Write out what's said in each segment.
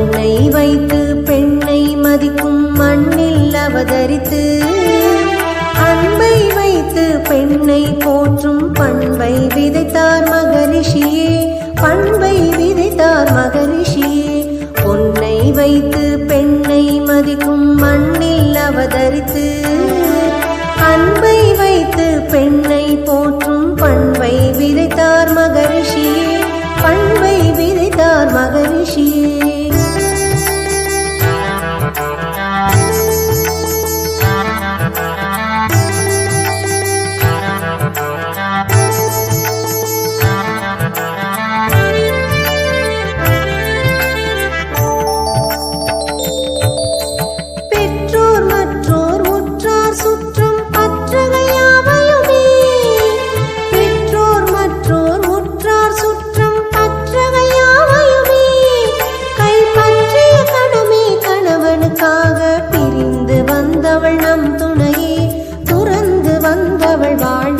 ஊனை வைத்து பெண்ணை மதிக்கும் மண்ணில் அவதரித்து அன்பை வைத்து பெண்ணை போற்றும் பண்பை விதைத்தார் மகரிஷியே பண்பை விதைத்தார் மகரிஷியே. பொன்னை வைத்து பெண்ணை மதிக்கும் மண்ணில் அவதரித்து அன்பை வைத்து பெண்ணை போற்றும் பண்பை விதைத்தார் மகரிஷியே பண்பை விதைத்தார் மகரிஷி வந்தவள் வாழ்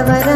ஆண்டவர்